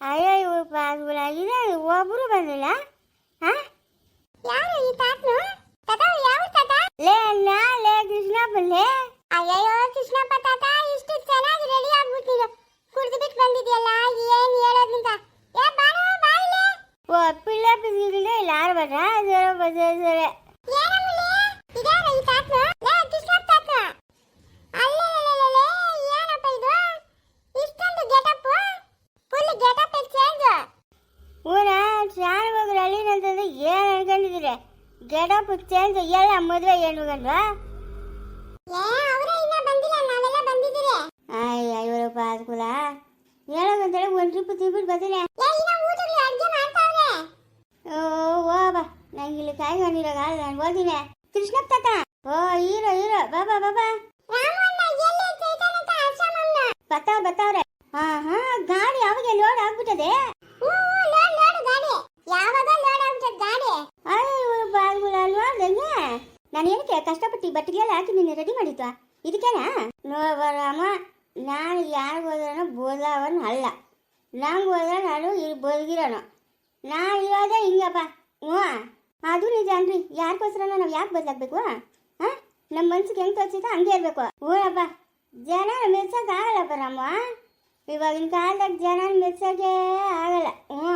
ಅಯ್ಯೋ ಇವ್ರು ಪಾಸ್ಬುಲ ಇದೆ ಒಬ್ರು ಬಂದಿಲ್ಲ. ಹಾ ಯಾರು ಈ ತಾತನು? ತಾತ ಯಾವ ತಾತ? ಲೇ ಅಣ್ಣ ಲೇ ಕೃಷ್ಣಪ್ಪ ಲೇ. ಅಯ್ಯೋ ಕೃಷ್ಣಪ್ಪ ತಾತ ಇಷ್ಟು ಚೆನ್ನಾಗಿ ರೆಡಿ ಆಗ್ಬಿಟ್ಟಿದ್ರು ಕುಡ್ದು ಬಿಟ್ಟು ಬಂದಿದ್ಯಲ್ಲ ಏನ್ ಹೇಳೋದ್ ನಿಂತ ಏ ಬಾರೋ ಬಾಯಿಲೆ ಓ ಪಿಳ್ಳ ಪಿಸಿಗಿಲ್ಲ ಇಲ್ಲ ಯಾರು ಬರ ಜರ ಏನಮ್ಮ ಏನಮ್ಮಲೆ ಇದ್ಯಾರ ಈ ತಾತನು? ಲೇ ಕೃಷ್ಣಪ್ಪ ತಾತನು ಅಲ್ಲೇ ಏನಪ್ಪ ಇದು ಇಷ್ಟೊಂದು ಗೆಟಪ್ ಫುಲ್ ಗೆಟಪ್ ಚೇಂಜ್ ಊರ ಶಾಲೆ ಹೋಗ್ರು ಅಲ್ಲಿನಂತಂದ್ರೆ ಏನು ಅನ್ಕೊಂಡಿದ್ದೀರಿ? ಗೆಡಪ್ ಚೇಂಜ್ ಎಲ್ಲ ಮದುವೆ ಏನು ಗಂಡ್ವಾ ಅಯ್ಯ ಪಾಸ್ಕುಲ? ಹೇಳೋದಂತೇಳಿ ಒಂದು ಟ್ರಿಪ್ ತಿನ್ಬಿಟ್ಟು ಬರ್ತೀನಿ ಓ ಓ ಬಾ. ನಂಗೆ ಇಲ್ಲಿ ಕಾಯ್ಕೊಂಡಿರೋ ನಾನು ಓದಿನಿ ಕೃಷ್ಣಪ್ಪ ತಾತ. ಓ ಹೀರೋ ಹೀರೋ ಬಾಬಾ ಬಾಬಾ ಆಶ್ರಮನ್ನ ಬತ್ತಾವ ಬತ್ತಾವ್ರೆ ಹಾ ಹಾ ಗಾಡಿ ಅವಾಗ ಲೋಡ್ ಆಗ್ಬಿಟ್ಟದೆ ಹ್ಞೂ ಲೋಡ್ ಲೋಡ್ ಗಾಡಿ ಯಾವಾಗ ಲೋಡ್ ಆಗ್ಬಿಟ್ಟದ ಗಾಡಿ ಅಯ್ಯ ಇವರು ಬಾಲ್ಗುಳ ನೋಡ್ದಂಗೆ ನಾನು ಏನಕ್ಕೆ ಕಷ್ಟಪಟ್ಟು ಈ ಬಟ್ಟೆಗೆಲ್ಲ ಹಾಕಿ ನೀನು ರೆಡಿ ಮಾಡಿದ್ವಾ ಇದಕ್ಕೇನಾ? ನೋಡಬರಮ್ಮ ನಾನು ಯಾರಿಗೆ ಹೋದ್ರೂ ಬೋದಾವನ್ ಅಲ್ಲ. ನಂಗೆ ಹೋದ್ರೆ ನಾನು ಇಲ್ಲಿ ಬದುಕಿರೋನು ನಾನು ಇರೋದೇ ಹಿಂಗಪ್ಪ. ಹ್ಞೂ. ಅದು ನಿಜ ಅನ್ರಿ. ಯಾರಿಗೋಸ್ಕರ ನಾವು ಯಾಕೆ ಬದಲಾಗಬೇಕು? ಹಾಂ? ನಮ್ಮ ಮನ್ಸಿಗೆ ಹೆಂಗೆ ತೋರಿಸಿದ ಹಂಗೆ ಇರಬೇಕು. ಹ್ಞೂನಪ್ಪ ಜನ ಮೆಚ್ಚಕ್ಕೆ ಆಗಲ್ಲಪ್ಪ ನಮ್ಮ ಇವಾಗಿನ ಕಾಲದಾಗ ಜನ ಮೆಚ್ಚೋಕೆ ಆಗಲ್ಲ. ಹ್ಞೂ.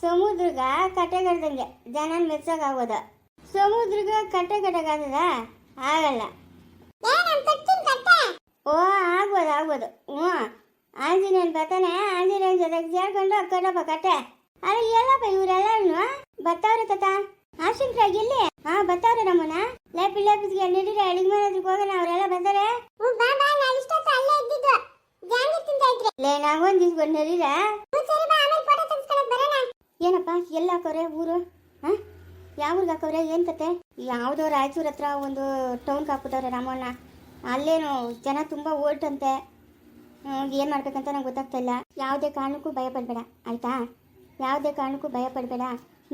ಸಮುದ್ರಗ ಕಟ್ಟೆ ಕಟ್ಟದಂಗೆ ಜನ ಮೆಚ್ಚೋಕ್ಕಾಗೋದ ಸಮುದ್ರಗ ಕಟ್ಟೆ ಕಟ್ಟಕ್ಕಾಗದ ಆಗಲ್ಲ ಏ ನಮ್ ಕಟ್ಟಿನ ಕಟ್ಟೆ ಓ ಆಗ್ಬೋದು ಆಗ್ಬೋದು. ಹ್ಞೂ. ಆಂಜನೇಯನ್ ಬರ್ತಾನೆ ಆಂಜನೇಯನ್ ಜೊತೆಗೆ ಸೇರ್ಕೊಂಡು ಕಟ್ಟಪ್ಪ ಕಟ್ಟೆ ಅಲ್ಲ ಎಲ್ಲಪ್ಪ ಇವರೆಲ್ಲರೂ ಬರ್ತಾವ್ರೆ ತಾತ? ಆಶಂಕ್ರಾಗಿ ಇಲ್ಲಿ ಹಾ ಬರ್ತಾವ್ರೆ ನಮ್ಮನ್ನ? ಲೇಪಿ ಲೇಪಿಸ್ಗೆ ನಡೀರಿ ಅಡಿಗೆ ಮನೆ ಹೋಗೋಣ ಅವರೆಲ್ಲ ಬರ್ತಾರೆ ಲೇ ನಾವೊಂದು ಇಸ್ಕೊಂಡು ನಡೀರ? ಏನಪ್ಪ ಎಲ್ಲ ಕರೆ ಊರು? ಹಾಂ ಯಾವ ಊರಿಗೆ ಹಾಕವ್ರೆ ಏನು ಕತೆ? ಯಾವುದೋ ರಾಯಚೂರ್ ಹತ್ರ ಒಂದು ಟೌನ್ ಹಾಕ್ಬಿಟ್ಟವ್ರೆ ರಾಮಣ್ಣ. ಅಲ್ಲೇನು, ಜನ ತುಂಬ ಓಲ್ಟಂತೆ ಏನು ಮಾಡ್ಬೇಕಂತ ನಂಗೆ ಗೊತ್ತಾಗ್ತಾ ಇಲ್ಲ. ಯಾವುದೇ ಕಾರಣಕ್ಕೂ ಭಯ ಪಡಬೇಡ, ಆಯಿತಾ? ಯಾವುದೇ ಕಾರಣಕ್ಕೂ ಭಯ ಪಡಬೇಡ.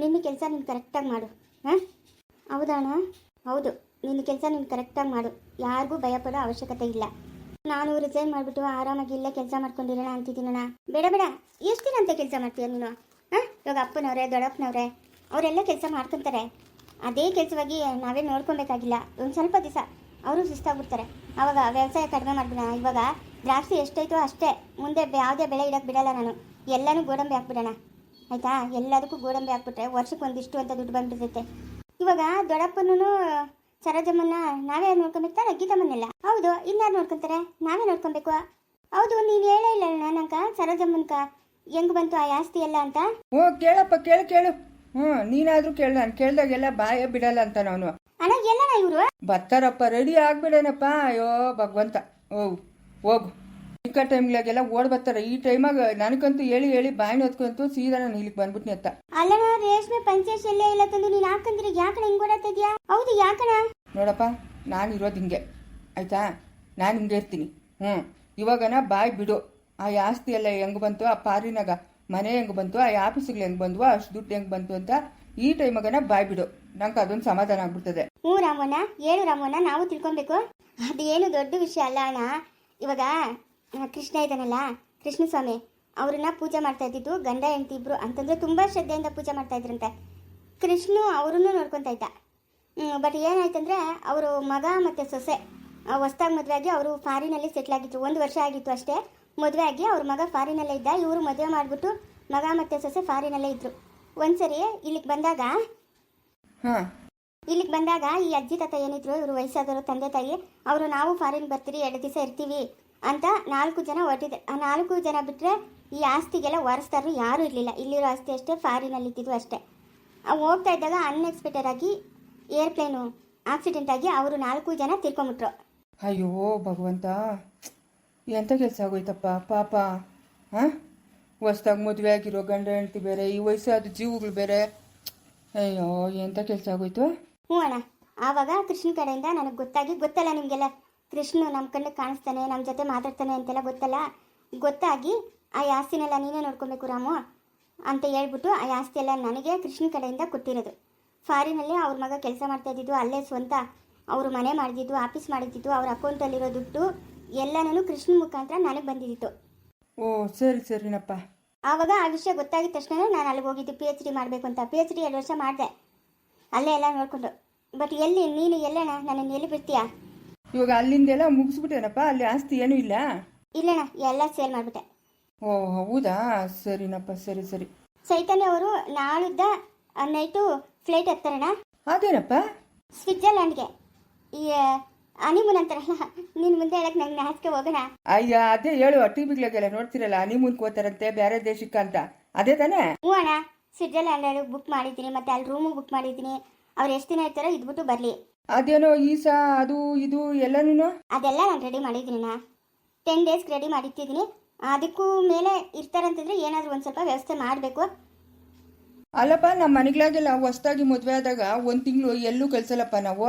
ನಿನ್ನ ಕೆಲಸ ನೀನು ಕರೆಕ್ಟಾಗಿ ಮಾಡು. ಹಾಂ? ಹೌದಣ್ಣ ಹೌದು, ನಿನ್ನ ಕೆಲಸ ನೀನು ಕರೆಕ್ಟಾಗಿ ಮಾಡು. ಯಾರಿಗೂ ಭಯಪಡೋ ಅವಶ್ಯಕತೆ ಇಲ್ಲ. ನಾನು ರಿಸೈನ್ ಮಾಡಿಬಿಟ್ಟು ಆರಾಮಾಗಿ ಇಲ್ಲೇ ಕೆಲಸ ಮಾಡ್ಕೊಂಡಿರೋಣ ಅಂತಿದ್ದೀನಣ್ಣ ಬೇಡ ಬೇಡ. ಎಷ್ಟು ದಿನ ಅಂತ ಕೆಲಸ ಮಾಡ್ತೀಯ ನೀನು? ಹಾಂ? ಇವಾಗ ಅಪ್ಪನವ್ರೆ, ದೊಡ್ಡಪ್ಪನವ್ರೆ. ಅವರೆಲ್ಲ ಕೆಲಸ ಮಾಡ್ಕೊತಾರೆ. ಅದೇ ಕೆಲಸವಾಗಿ ನಾವೇ ನೋಡ್ಕೊಬೇಕಾಗಿಲ್ಲ. ಒಂದು ಸ್ವಲ್ಪ ದಿವಸ ಅವರು ಸುಸ್ತಾಗ್ಬಿಡ್ತಾರೆ. ಅವಾಗ ವ್ಯವಸಾಯ ಕಡಿಮೆ ಮಾಡ್ಬಿಡೋಣ. ಇವಾಗ ದ್ರಾಕ್ಷಿ ಎಷ್ಟೈತೋ ಅಷ್ಟೇ. ಮುಂದೆ ಯಾವುದೇ ಬೆಳೆ ಇಡಕ್ಕೆ ಬಿಡಲ್ಲ ನಾನು. ಎಲ್ಲನೂ ಗೋಡಂಬಿ ಹಾಕ್ಬಿಡೋಣ. ಆಯಿತಾ? ಎಲ್ಲದಕ್ಕೂ ಗೋಡಂಬಿ ಹಾಕ್ಬಿಟ್ರೆ ವರ್ಷಕ್ಕೆ ಒಂದಿಷ್ಟು ಅಂತ ದುಡ್ಡು ಬಂದುಬಿಡ್ತೈತೆ. ಇವಾಗ ದೊಡ್ಡಪ್ಪನೂ ಸರೋಜಮ್ಮನ್ನ ನಾವೇ ನೋಡ್ಕೊಬೇಕಾ ಗೀತಮ್ಮನ್ನೆಲ್ಲ ಹೌದು, ಇನ್ಯಾರು ನೋಡ್ಕೊತಾರೆ? ನಾವೇ ನೋಡ್ಕೊಬೇಕು. ಹೌದು, ನೀನು ಹೇಳೇ ಇಲ್ಲ ನನಕ ಸರೋಜಮ್ಮನ್ಕ ಹೆಂಗ್ ಬಂತು ಆ ಆಸ್ತಿ ಎಲ್ಲ ಅಂತ? ಓ, ಕೇಳಪ್ಪ, ಕೇಳು ಕೇಳು. ಹ್ಞೂ ನೀನಾದರೂ ಕೇಳ ನಾನು ಕೇಳ್ದಾಗೆಲ್ಲ ಬಾಯ ಬಿಡಲ್ಲ ಅಂತ ನಾನು. ಅಣ್ಣ ಎಲ್ಲಣ್ಣ ಇವರು? ಬರ್ತಾರಪ್ಪ ರೆಡಿ ಆಗ್ಬಿಡೇನಪ್ಪ. ಅಯ್ಯೋ ಭಗವಂತ ಓ ಹೋಗು. ಚಿಕ್ಕ ಟೈಮ್ಲಾಗೆಲ್ಲ ಓಡ್ ಬರ್ತಾರೆ. ಈ ಟೈಮಾಗ ನನಗಂತೂ ಹೇಳಿ ಹೇಳಿ ಬಾಯಿ ಹೊತ್ಕೊಂತು ಸೀದಾ ನಾನು ಇಲ್ಲಿಗೆ ಬಂದ್ಬಿಟ್ನಿ ಅತ್ತ ಅಲ್ಲಣ್ಣ ರೇಷ್ಮೆ ಪಂಚೆ ಎಲ್ಲೇ ಇಲ್ಲ ತಂದು ನೀನು ಹಾಕಂದ್ರೆ ಯಾಕಣ ಹಿಂಗ್ ಓಡಾಡ್ತಿದ್ಯಾ ಹೌದು ಯಾಕಣ ನೋಡಪ್ಪ ನಾನು ಇರೋದು ಹಿಂಗೆ. ಆಯ್ತಾ? ನಾನು ಹಿಂಗೆ ಇರ್ತೀನಿ. ಹ್ಞೂ ಇವಾಗನ ಬಾಯ್ ಬಿಡು. ಆ ಆಸ್ತಿ ಎಲ್ಲ ಹೆಂಗೆ ಬಂತು ಆ ಪಾರಿನಾಗ. ಮನೆ ಹೆಂಗೆ ಬಂತು, ಆ ಆಫೀಸ್ಗಳು ಹೆಂಗೆ ಬಂದ್ವು ಅಷ್ಟು ದುಡ್ಡು ಹೆಂಗೆ ಬಂತು ಅಂತ ಈ ಟೈಮಗನ ಬಾಯ್ ಬಿಡು. ನಂಗೆ ಅದೊಂದು ಸಮಾಧಾನ ಆಗ್ಬಿಡ್ತದೆ. ಹ್ಞೂ ರಾಮಣ್ಣ, ಏನು ರಾಮಣ್ಣ, ನಾವು ತಿಳ್ಕೊಬೇಕು? ಅದೇನು ದೊಡ್ಡ ವಿಷಯ ಅಲ್ಲ ಅಣ್ಣ. ಇವಾಗ ಕೃಷ್ಣ ಇದ್ದಾನಲ್ಲ, ಕೃಷ್ಣಸ್ವಾಮಿ, ಅವ್ರನ್ನ ಪೂಜೆ ಮಾಡ್ತಾ ಇದ್ದಿದ್ದು ಗಂಡ, ಹೆಂಡತಿ ಇಬ್ರು ಅಂತಂದ್ರೆ ತುಂಬಾ ಶ್ರದ್ಧೆಯಿಂದ ಪೂಜೆ ಮಾಡ್ತಾ ಇದ್ರಂತೆ. ಕೃಷ್ಣ ಅವ್ರನ್ನೂ ನೋಡ್ಕೊತಾ ಇದ್ದ. ಬಟ್ ಏನಾಯ್ತಂದ್ರೆ, ಅವರು ಮಗ ಮತ್ತು ಸೊಸೆ ಹೊಸ್ದಾಗಿ ಮದುವೆ ಆಗಿ ಅವರು ಫಾರಿನಲ್ಲಿ ಸೆಟ್ಲ್ ಆಗಿದ್ರು. ಒಂದು ವರ್ಷ ಆಗಿತ್ತು ಅಷ್ಟೇ. ಮದುವೆ ಆಗಿ ಅವ್ರ ಮಗ ಫಾರಿನಲ್ಲೇ ಇದ್ದ. ಇವರು ಮದುವೆ ಮಾಡಿಬಿಟ್ಟು ಮಗ ಮತ್ತು ಸೊಸೆ ಫಾರಿನಲ್ಲೇ ಇದ್ರು. ಒಂದ್ಸರಿ ಇಲ್ಲಿಗೆ ಬಂದಾಗ ಹಾಂ. ಇಲ್ಲಿಗೆ ಬಂದಾಗ ಈ ಅಜ್ಜಿ ತಾತ ಏನಿದ್ರು ಇವರು ವಯಸ್ಸಾದವರು ತಂದೆ ತಾಯಿ ಅವರು ನಾವು ಫಾರಿನ್ ಬರ್ತೀರಿ ಎರಡು ದಿವಸ ಇರ್ತೀವಿ ಅಂತ ನಾಲ್ಕು ಜನ ಹೊರಟಿದೆ. ಆ ನಾಲ್ಕು ಜನ ಬಿಟ್ಟರೆ ಈ ಆಸ್ತಿಗೆಲ್ಲ ವಾರಸ್ದಾರರು ಯಾರೂ ಇರಲಿಲ್ಲ. ಇಲ್ಲಿರೋ ಆಸ್ತಿ ಅಷ್ಟೇ ಫಾರಿನಲ್ಲಿ ಇದ್ದಿದ್ದು ಅಷ್ಟೇ. ಅವು ಹೋಗ್ತಾ ಇದ್ದಾಗ ಅನ್ಎಕ್ಸ್ಪೆಕ್ಟೆಡ್ ಆಗಿ ಏರ್ಪ್ಲೇನು ಆಕ್ಸಿಡೆಂಟ್ ಆಗಿ ಅವರು ನಾಲ್ಕು ಜನ ತಿರ್ಕೊಂಬಿಟ್ರು ಅಯ್ಯೋ ಭಗವಂತ. ಎಂಥ ಕೆಲಸ ಆಗೋಯ್ತಪ್ಪ? ಪಾಪ. ಹಾಂ? ಹೊಸ್ದಾಗಿ ಮದುವೆ ಆಗಿರೋ ಗಂಡ ಹೆಂಡತಿ ಬೇರೆ, ಈ ವಯಸ್ಸಾದ ಜೀವಗಳು ಬೇರೆ. ಅಯ್ಯೋ ಎಂಥ ಕೆಲಸ ಆಗೋಯ್ತು? ಹ್ಞೂ ಅಣ್ಣ. ಆವಾಗ ಕೃಷ್ಣ ಕಡೆಯಿಂದ ನನಗೆ ಗೊತ್ತಾಗಿ, ಗೊತ್ತಲ್ಲ ನಿಮಗೆಲ್ಲ? ಕೃಷ್ಣ ನಮ್ಮ ಕಣ್ಣಿಗೆ ಕಾಣಿಸ್ತಾನೆ ನಮ್ಮ ಜೊತೆ ಮಾತಾಡ್ತಾನೆ ಅಂತೆಲ್ಲ ಗೊತ್ತಲ್ಲ? ಗೊತ್ತಾಗಿ ಆ ಆಸ್ತಿನೆಲ್ಲ ನೀನೇ ನೋಡ್ಕೊಬೇಕು ರಾಮು ಅಂತ ಹೇಳ್ಬಿಟ್ಟು ಆ ಆಸ್ತಿ ಎಲ್ಲ ನನಗೆ ಕೃಷ್ಣ ಕಡೆಯಿಂದ ಕೊಟ್ಟಿರೋದು. ಫಾರಿನಲ್ಲಿ ಅವ್ರ ಮಗ ಕೆಲಸ ಮಾಡ್ತಾ ಇದ್ದಿದ್ದು, ಅಲ್ಲೇ ಸ್ವಂತ ಅವರು ಮನೆ ಮಾಡಿದ್ದು ಆಫೀಸ್ ಮಾಡಿದ್ದಿದ್ದು ಅವ್ರ ಅಕೌಂಟಲ್ಲಿರೋ ದುಡ್ಡು ಎಲ್ಲನೂ ಕೃಷ್ಣ ಮುಖಾಂತರ ನನಗೆ ಬಂದಿದ್ದಿತ್ತು. ಓ ಸರಿ ಸರಿನಪ್ಪ. ಆವಾಗ ಆ ವಿಷಯ ಗೊತ್ತಾಗಿದ ತಕ್ಷಣ ನಾನು ಅಲ್ಲಿಗೆ ಹೋಗಿದ್ದು ಪಿ ಎಚ್ ಡಿ ಮಾಡಬೇಕು ಅಂತ ಪಿ ಎಚ್ ಡಿ ಎರಡು ವರ್ಷ ಮಾಡಿದೆ. ಅಲ್ಲೇ ಎಲ್ಲ ನೋಡಿಕೊಂಡು. ಬಟ್ ಎಲ್ಲಿ ನೀನು ಎಲ್ಲಣ್ಣ ನನ್ನನ್ನು ಎಲ್ಲಿ ಬಿಡ್ತೀಯಾ? ಇವಾಗ ಅಲ್ಲಿಂದೆಲ್ಲ ಮುಗಿಸ್ಬಿಟ್ಟೇನಪ್ಪ ಅಲ್ಲಿ ಆಸ್ತಿ ಏನೂ ಇಲ್ಲ? ಇಲ್ಲಣ್ಣ ಎಲ್ಲ ಸೇಲ್ ಮಾಡಿಬಿಟ್ಟೆ. ಓ ಹೌದಾ? ಸರಿನಪ್ಪ ಸರಿ ಸರಿ. ಚೈತನ್ಯ ಅವರು ನಾಳಿದ್ದ ನೈಟು ಫ್ಲೈಟ್ ಹತ್ತಾರಣ್ಣ ಅದೇನಪ್ಪ? ಸ್ವಿಟ್ಜರ್ಲ್ಯಾಂಡ್ಗೆ ಈ ಹನಿಮೂನ್ ಅಂತಾರಲ್ಲ ನೀನು ಮುಂದೆ ಹೇಳಕ್ ನಂಗೆ ನಾಚಿಕೆ ಹೋಗೋಣ. ಅಯ್ಯ ಅದೇ ಹೇಳು ಟಿ ವಿಗಳಿಗೆಲ್ಲ ನೋಡ್ತಿರಲ್ಲ ಹನಿಮೂನ್ ಕೋತಾರಂತೆ ಬೇರೆ ದೇಶಕ್ಕೆ ಅಂತ. ಅದೇ ತಾನೇ? ಹ್ಞೂ ಅಣ್ಣ. ಸ್ವಿಟ್ಜರ್ಲ್ಯಾಂಡಲ್ಲಿ ಬುಕ್ ಮಾಡಿದ್ದೀನಿ ಮತ್ತೆ ಅಲ್ಲಿ ರೂಮು ಬುಕ್ ಮಾಡಿದ್ದೀನಿ. ಅವ್ರು ಎಷ್ಟು ದಿನ ಇರ್ತಾರೋ ಇದ್ಬಿಟ್ಟು ಬರಲಿ. ಅದೇನೋ ಈಸಾ ಅದು ಇದು ಎಲ್ಲನೂ ಅದೆಲ್ಲ ನಾನು ರೆಡಿ ಮಾಡಿದ್ದೀನಿ ಅಣ್ಣ. ಟೆನ್ ಡೇಸ್ಗೆ ರೆಡಿ ಮಾಡಿಟ್ಟಿದ್ದೀನಿ. ಅದಕ್ಕೂ ಮೇಲೆ ಇರ್ತಾರಂತಂದ್ರೆ ಏನಾದರೂ ಒಂದು ಸ್ವಲ್ಪ ವ್ಯವಸ್ಥೆ ಮಾಡಬೇಕು. ಅಲ್ಲಪ್ಪ ನಮ್ಮ ಮನೆಗಳಾಗೆಲ್ಲ ಹೊಸ್ದಾಗಿ ಮದುವೆ ಆದಾಗ ಒಂದು ತಿಂಗಳು ಎಲ್ಲೂ ಕಳ್ಸಲ್ಲಪ್ಪ ನಾವು?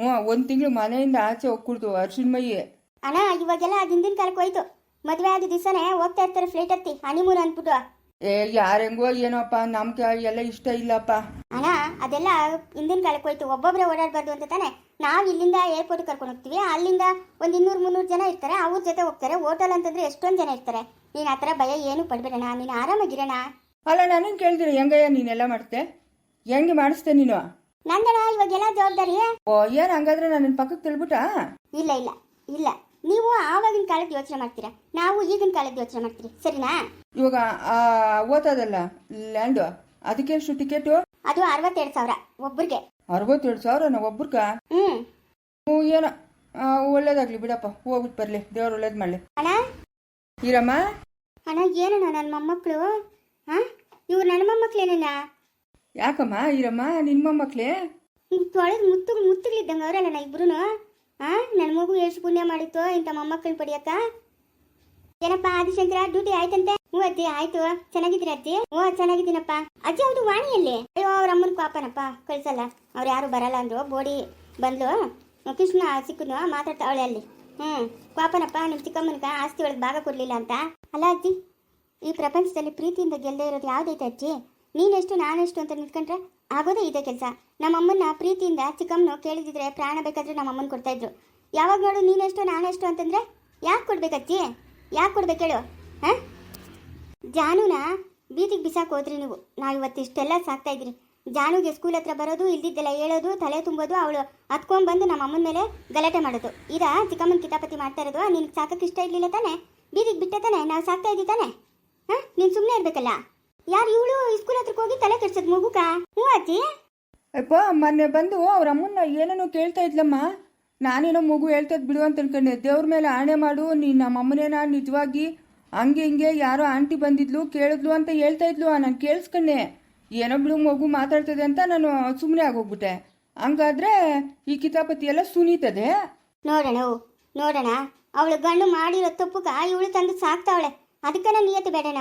ಹ್ಞೂ ಒಂದು ತಿಂಗಳು ಮನೆಯಿಂದ ಆಚೆ ಹೋಗ್ಕೊಡ್ತು ಅರ್ಶಿನ್ಮಯಿ ಮೈ ಅಣ್ಣ ಇವಾಗೆಲ್ಲ ಹಿಂದಿನ ಕಾಲಕ್ಕೆ ಹೋಯ್ತು. ಮದುವೆ ಆದ ದಿವಸನೇ ಹೋಗ್ತಾ ಇರ್ತಾರೆ ಫ್ಲೈಟ್ ಹತ್ತಿ ಹನಿಮೂನ್ ಅಂದ್ಬಿಟ್ಟು. ಏ ಯಾರೆಂಗೋ ಏನೋಪ್ಪ ನಮ್ಗೆ ಎಲ್ಲ ಇಷ್ಟ ಇಲ್ಲಪ್ಪ. ಅಣ್ಣ ಅದೆಲ್ಲ ಹಿಂದಿನ ಕಾಲಕ್ಕೆ ಹೋಯ್ತು. ಒಬ್ಬೊಬ್ಬರೇ ಓಡಾಡಬಾರ್ದು ಅಂತ ತಾನೆ. ನಾವು ಇಲ್ಲಿಂದ ಏರ್ಪೋರ್ಟ್ ಕರ್ಕೊಂಡು ಹೋಗ್ತೀವಿ. ಅಲ್ಲಿಂದ ಒಂದು ಇನ್ನೂರು ಮುನ್ನೂರು ಜನ ಇರ್ತಾರೆ. ಅವ್ರ ಜೊತೆ ಹೋಗ್ತಾರೆ. ಹೋಟೆಲ್ ಅಂತಂದ್ರೆ ಎಷ್ಟೊಂದು ಜನ ಇರ್ತಾರೆ. ನೀನು ಆ ಥರ ಭಯ ಏನು ಪಡ್ಬೇಡಣ ನೀನು ಆರಾಮಾಗಿರೋಣ ಅಲ್ಲ ನಾನು ಕೇಳಿದ್ರೆ ಹೆಂಗಯ್ಯ ನೀನೆಲ್ಲ ಮಾಡ್ತೆ? ಹೆಂಗೆ ಮಾಡಿಸ್ತೆ ನೀನು? ನಂದಣ್ಣ ಇವಾಗೆಲ್ಲ ಜವಾಬ್ದಾರಿ? ಓ ಹಂಗಾದ್ರೆ ಹಂಗಾದ್ರೆ ನನ್ನ ಪಕ್ಕಕ್ಕೆ ತಿಳ್ಬಿಟ್ಟಾ? ಇಲ್ಲ ಇಲ್ಲ ಇಲ್ಲ. ನೀವು ಆವಾಗಿನ ಕಾಲಕ್ಕೆ ಯೋಚನೆ ಮಾಡ್ತೀರಾ? ನಾವು ಈಗಿನ ಕಾಲಕ್ಕೆ ಯೋಚನೆ ಮಾಡ್ತೀರಿ. ಸರಿನಾ? ಇವಾಗ ಆ ಲ್ಯಾಂಡ್ ಲ್ಯಾಂಡು ಅದಕ್ಕೆ ಎಷ್ಟು ಟಿಕೆಟ್? ಅದು ಅರವತ್ತೆರಡು ಸಾವಿರ ಒಬ್ಬರಿಗೆ ಅರವತ್ತೆರಡು ಸಾವಿರ ನಾವು ಒಬ್ರಗ ಹ್ಞೂ ಹ್ಞೂ ಏನೋ ಆ, ಒಳ್ಳೇದಾಗ್ಲಿ ಬಿಡಪ್ಪ ಹೋಗ್ಬಿಟ್ಟು ಬರಲಿ ದೇವ್ರು ಒಳ್ಳೇದು ಮಾಡಲಿ. ಅಣ್ಣ? ಇರಮ್ಮ? ಅಣ್ಣ ಏನಣ್ಣ ನನ್ನ ಮೊಮ್ಮಕ್ಕಳು ಹಾಂ ಇವ್ರು ನನ್ನ ಮೊಮ್ಮಕ್ಕಳೇನಣ್ಣ ಯಾಕಮ್ಮ? ಇರಮ್ಮ ನಿನ್ನ ಮೊಮ್ಮಕ್ಳೇ? ತೊಳೆದು ಮುತ್ತು ಮುತ್ತುಗಳಿದ್ದಂಗೆ ಅವರಲ್ಲ ಇಬ್ರು ಹಾ ನನ್ನ ಮಗು ಎಷ್ಟು ಪುಣ್ಯ ಮಾಡಿತ್ತು ಇಂಥ ಮೊಮ್ಮಕ್ಕಳನ್ನ ಪಡಿಯಕ್ಕ? ಏನಪ್ಪ ಆದಿಶಂಕರ, ಡ್ಯೂಟಿ ಆಯ್ತಂತೆ? ಹ್ಞೂ ಅಜ್ಜಿ, ಆಯ್ತು. ಚೆನ್ನಾಗಿದ್ದೀರಾ ಅಜ್ಜಿ? ಹ್ಞೂ, ಚೆನ್ನಾಗಿದ್ದೀನಪ್ಪ. ಅಜ್ಜಿ ಅವ್ರು ವಾಣಿಯಲ್ಲಿ? ಅಯ್ಯೋ, ಅವ್ರ ಅಮ್ಮನ ಪಾಪನಪ್ಪ, ಕಳ್ಸಲ್ಲ. ಅವ್ರು ಯಾರು ಬರಲ್ಲ ಅಂದ್ರು. ಬೋಡಿ ಬಂದ್ಲು. ಕೃಷ್ಣ ಸಿಕ್ಕನು ಮಾತಾಡ್ತಾವಳೆ ಅಲ್ಲಿ. ಹ್ಞೂ ಪಾಪನಪ್ಪ ನಿಮ್ಮ ಚಿಕ್ಕಮ್ಮನಕ ಆಸ್ತಿ ಒಳಗೆ ಭಾಗ ಕೊಡಲಿಲ್ಲ ಅಂತ. ಅಲ್ಲ ಅಜ್ಜಿ, ಈ ಪ್ರಪಂಚದಲ್ಲಿ ಪ್ರೀತಿಯಿಂದ ಗೆಲ್ಲದೆ ಇರೋದು ಯಾವ್ದೈತೆ ಅಜ್ಜಿ? ನೀನೆಷ್ಟು, ನಾನೆಷ್ಟು ಅಂತ ನಿಂತ್ಕೊಂಡ್ರೆ ಆಗೋದೇ ಇದೆ ಕೆಲಸ. ನಮ್ಮಮ್ಮನ್ನ ಪ್ರೀತಿಯಿಂದ ಚಿಕ್ಕಮ್ಮನು ಕೇಳಿದಿದ್ರೆ ಪ್ರಾಣ ಬೇಕಾದ್ರೆ ನಮ್ಮಮ್ಮನ ಕೊಡ್ತಾ ಇದ್ರು. ಯಾವಾಗ ನೋಡು ನೀನೆಷ್ಟು, ನಾನೆಷ್ಟು ಅಂತಂದರೆ, ಯಾಕೆ ಕೊಡ್ಬೇಕಜ್ಜಿ ಯಾಕೆ ಕೊಡ್ಬೇಕು ಹೇಳು? ಹಾಂ? ಜಾನುನ, ಬೀದಿಗೆ ಬಿಸಾಕ್ ಹೋದ್ರಿ ನೀವು. ನಾವು ಇವತ್ತು ಇಷ್ಟೆಲ್ಲ ಸಾಕ್ತಾ ಇದ್ರಿ ಜಾನುಗೆ ಸ್ಕೂಲ್ ಹತ್ರ ಬರೋದು, ಇಲ್ದಿದ್ದೆಲ್ಲ ಹೇಳೋದು, ತಲೆ ತುಂಬೋದು, ಅವಳು ಹತ್ಕೊಂಡ್ಬಂದು ನಮ್ಮ ಅಮ್ಮನ ಮೇಲೆ ಗಲಾಟೆ ಮಾಡೋದು. ಇದ ಚಿಕ್ಕಮ್ಮನ ಕಿತಾಪತಿ ಮಾಡ್ತಾ ಇರೋದು, ನಿನ್ಗೆ ಸಾಕಕ್ಕೆ ಇಷ್ಟ ಇರಲಿಲ್ಲ ತಾನೆ? ಬೀದಿಗೆ ಬಿಟ್ಟೆ ತಾನೆ? ನಾವು ಸಾಕ್ತಾ ಇದ್ದೀವಿ ತಾನೆ? ಹಾಂ? ನೀನು ಸುಮ್ಮನೆ ಇರ್ಬೇಕಲ್ಲ? ಯಾರು ಇವಳು ಸ್ಕೂಲ್ ಹತ್ರಕ್ಕೆ ಹೋಗಿ ತಲೆ ಕೆಡ್ಸದ್ ಮಗುಕ? ಹ್ಞೂ ಅಜ್ಜಿ ಅಪ್ಪ ಮೊನ್ನೆ ಬಂದು ಅವ್ರ ಅಮ್ಮನ್ನ ಏನೇನೋ ಕೇಳ್ತಾ ಇದ್ಲಮ್ಮ. ನಾನೇನೋ ಮಗು ಹೇಳ್ತದ್ ಬಿಡು ಅಂತ ಅನ್ಕೊಂಡೆ. ದೇವ್ರ ಮೇಲೆ ಆಣೆ ಮಾಡು. ನೀನು ನಮ್ಮ ಅಮ್ಮನೇನ ನಿಜವಾಗಿ ಹಂಗೆ ಹಿಂಗೆ ಯಾರೋ ಆಂಟಿ ಬಂದಿದ್ಲು ಕೇಳಿದ್ಲು ಅಂತ ಹೇಳ್ತಾ ಇದ್ಲು. ನಾನು ಕೇಳಿಸ್ಕೊಂಡೆ. ಏನೋ ಬಿಡು ಮಗು ಮಾತಾಡ್ತದೆ ಅಂತ ನಾನು ಸುಮ್ಮನೆ ಆಗೋಗ್ಬಿಟ್ಟೆ. ಹಂಗಾದ್ರೆ ಈ ಕಿತಾಪತಿ ಎಲ್ಲ ಸುನೀತದೆ? ನೋಡೋಣ ನೋಡೋಣ. ಅವಳು ಗಂಡು ಮಾಡಿರೋ ತಪ್ಪುಗ ಇವಳು ತಂದು ಸಾಕ್ತಾವಳೆ. ಅದಕ್ಕನ ನಿಯತ್ತು ಬೇಡಣ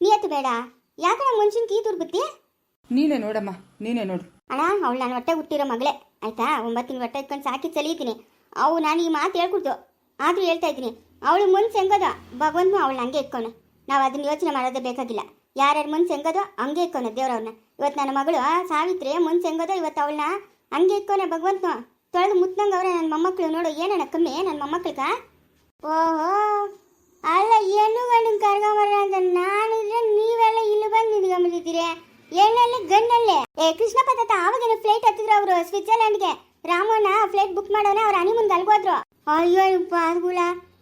ನಿಯತ್ತು ಬೇಡ. ಯಾಕಣ ಮನುಷ್ಯನ್ ಕೀ ದುರ್ಬುತ್ತಿ ನೀನೇ ನೋಡಮ್ಮ ನೀನೇ ನೋಡು. ಅಣ್ಣ ಅವಳು ನಾನು ಹೊಟ್ಟೆ ಹುಟ್ಟಿರೋ ಮಗಳೇ. ಆಯ್ತಾ? ಒಂಬತ್ತು ತಿಂಗಳು ಹೊಟ್ಟೆ ಇಟ್ಕೊಂಡು ಸಾಕಿ ಚಲೀತೀನಿ. ಅವು ನಾನು ಈ ಮಾತು ಹೇಳ್ಕೊಡ್ತು ಆದರೂ ಹೇಳ್ತಾ ಇದ್ದೀನಿ. ಅವಳು ಮನ್ಸು ಹೆಂಗದ ಭಗವಂತನು ಅವಳು ಹಂಗೆ ಇಟ್ಕೊಂಡು ನಾವು ಅದನ್ನ ಯೋಚನೆ ಮಾಡೋದೇ ಬೇಕಾಗಿಲ್ಲ. ಯಾರ್ಯಾರು ಮನ್ಸು ಹೆಂಗದೋ ಹಂಗೆ ಇಟ್ಕೊನ ದೇವ್ರವ್ರನ್ನ. ಇವತ್ತು ನನ್ನ ಮಗಳು ಸಾವಿತ್ರಿ ಮುನ್ಸ್ ಹೆಂಗದೋ ಇವತ್ತು ಅವಳನ್ನ ಹಂಗೆ ಇಟ್ಕೊನೆ ಭಗವಂತನು. ತೊಳೆದು ಮುತ್ನಂಗೆ ಅವರೇ ನನ್ನ ಮೊಮ್ಮಕ್ಕಳು ನೋಡು. ಏನಣ್ಣ ಕಮ್ಮಿ ನನ್ನ ಮೊಮ್ಮಕ್ಕಳಿಗ ಓಹೋ! ಅಲ್ಲ ಏನು ಗಂಡನ ಕರ್ಕೊಂಬರ ಅಂತ ನಾನಿದ್ರೆ ನೀವೆಲ್ಲ ಇಲ್ಲಿ ಬಂದು ನಿಂತ್ಕೊಂಡ್ಬಿಟ್ಟಿದ್ದೀರಿ ಏನಲ್ಲಿ ಗಂಡಲ್ಲೇ? ಏ ಕೃಷ್ಣ ಪದಾರ್ಥ ಆವಾಗೇನು ಫ್ಲೈಟ್ ಹತ್ತಿದ್ರು ಅವರು ಸ್ವಿಟ್ಜರ್ಲ್ಯಾಂಡ್ಗೆ. ರಾಮಣ್ಣ ಫ್ಲೈಟ್ ಬುಕ್ ಮಾಡೋಣ ಅವ್ರ ಅನಿ ಮುಂದೆ ಅಲ್ಗೋದ್ರು ಅಯ್ಯೋ ಪಾಸ್ಗುಳ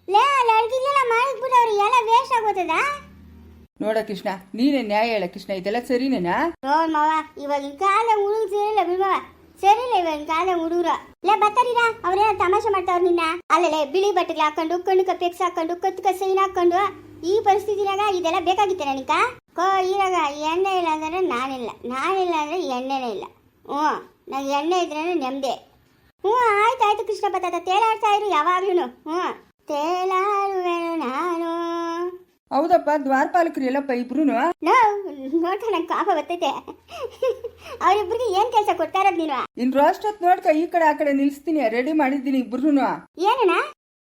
ಲೇ ಅಲ್ಲಿ ಅಳ್ಗಿಲ್ಲ ಮಾಡಿದ್ಬಿಟ್ಟು ಅವ್ರು ಎಲ್ಲ ವೇಸ್ಟ್ ಆಗೋತದ? ನೋಡ ಕೃಷ್ಣ ನೀನೇ ನ್ಯಾಯ ಹೇಳ ಕೃಷ್ಣ ಇದೆಲ್ಲ ಸರಿನೇನಾ? ನೋಡ್ ಮಾವ ಇವಾಗಿನ ಕಾಲ ಹುಡುಗ ಸೇರಿಲ್ಲ ಬಿಡ್ಮವ ಸರಿಲ್ಲ ಇವನ್ ಕಾಲ ಹುಡುಗರು. ಲೇ, ಬತ್ತಾರಿರ? ಅವ್ರೇನ ತಮಾಷೆ ಮಾಡ್ತಾವ್ರ ನಿನ್ನ? ಅಲ್ಲೇ ಬಿಳಿ ಬಟ್ಟೆಗಳು ಹಾಕೊಂಡು, ಕಣ್ಣು ಕಪ್ಪೆಕ್ಸ್ ಹಾಕೊಂಡು, ಕತ್ತು ಸೈನ್ ಹಾಕೊಂಡು, ಈ ಪರಿಸ್ಥಿತಿನಾಗ ಇದೆಲ್ಲ ಬೇಕಾಗಿತ್ತೆ ನನಗ? ಕೋ ಇರಾಗ ಎಣ್ಣೆ ಇಲ್ಲ ಅಂದ್ರೆ ನಾನಿಲ್ಲ. ನಾನಿಲ್ಲ ಅಂದ್ರೆ ಎಣ್ಣೆನೇ ಇಲ್ಲ. ಹ್ಞೂ, ನಂಗೆ ಎಣ್ಣೆ ಇದ್ರೆ ನೆಮ್ಮದಿ. ಹ್ಞೂ ಆಯ್ತು ಆಯ್ತು ಕೃಷ್ಣ ಪದಾರ್ಥ ತೇಲಾಡ್ತಾ ಇರು ಯಾವಾಗ್ಲೂ ಹ್ಞೂ. ತೇಲಾಡುವೆನು ನಾನು. ಹೌದಪ್ಪ ದ್ವಾರಪಾಲಕರು ಎಲ್ಲಪ್ಪ ಇಬ್ರು ನೋಡ್ತಾ ನಂಗೆ ಕಾಪ ಬರ್ತೈತೆ. ಅವ್ರಿಬ್ರಿಗೆ ಏನ್ ಕೆಲಸ ಕೊಡ್ತಾ ಇರೋದು ನೀನು? ನೋಡ್ಕ ಈ ಕಡೆ ಆ ಕಡೆ ನಿಲ್ಸ್ತೀನಿ ರೆಡಿ ಮಾಡಿದ್ದೀನಿ ಇಬ್ರು ಏನಣ್ಣ?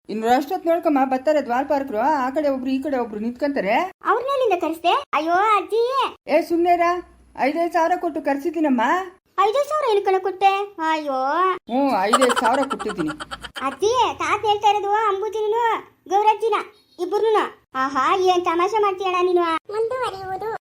ಇನ್ನು ಅಷ್ಟೊತ್ ನೋಡ್ಕಮ್ಮ ಬರ್ತಾರೆ ದ್ವಾರಪಾಲಕರು ಆ ಕಡೆ ಒಬ್ರು ಈ ಕಡೆ ಒಬ್ರು ನಿಂತ್ಕೊಂತಾರೆ. ಅವ್ರನ್ನೆಲ್ಲಿಂದ ಕರೆಸ್ದೆ? ಅಯ್ಯೋ ಅಜ್ಜಿ ಏ ಸುಮ್ನೇರಾ? ಐದೈದು ಸಾವಿರ ಕೊಟ್ಟು ಕರ್ಸಿದ್ದೀನಮ್ಮ. ಐದು ಸಾವಿರ ಏನು ಕಣ ಕೊಟ್ಟೆ? ಅಯ್ಯೋ. ಹ್ಞೂ ಐದೈದು ಸಾವಿರ ಕೊಟ್ಟಿದ್ದೀನಿ. ಅಜ್ಜಿ ತಾತ ಹೇಳ್ತಾ ಇರೋದು ಅಂಬುಜಿನೂ ಗೌರಜ್ಜಿನ. ಇಬ್ಬರು ಆಹಾ ಏನ್ ತಮಾಷೆ ಮಾಡ್ತೀಯಣ್ಣ ನೀನು? ಮುಂದುವರಿಯುವುದು.